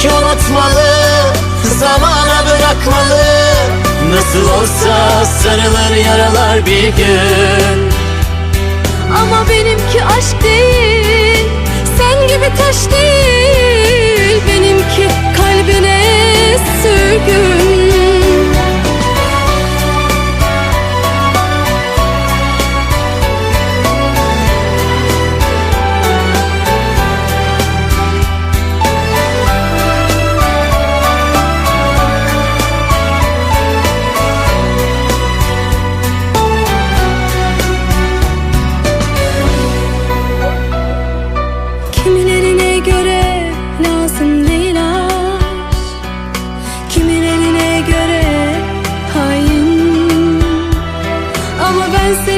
Derler ki unutmalı Zamana bırakmalı. Nasıl olsa sarılır yaralar bir gün. Ama benimki aşk değil Sen gibi taş değil. Benimki kalbine sürgün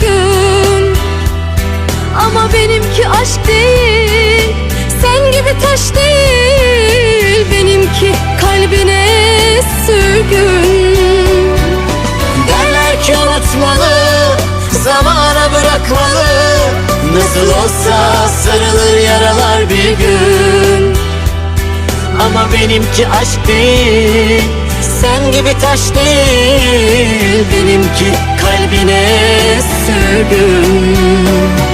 gün Ama benimki aşk değil, sen gibi taş değil. Benimki kalbine sürgün. Derler ki unutmalı Zamana bırakmalı. Nasıl olsa sarılır yaralar bir gün. Ama benimki aşk değil gibi taş değil Benimki kalbine sürgün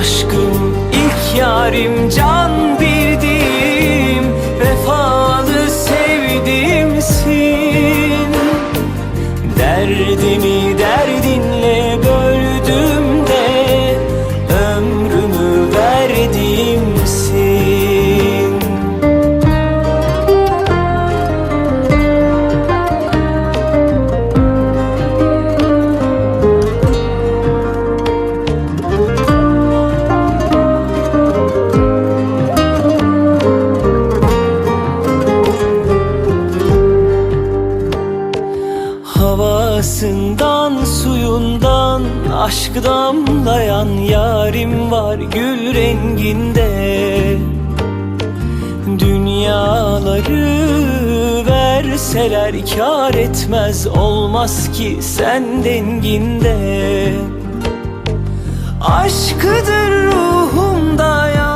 aşkım ilk yarim can aşk damlayan yarim var gül renginde. Dünyaları verseler kar etmez olmaz ki sen denginde. Aşkıdır ruhumda ya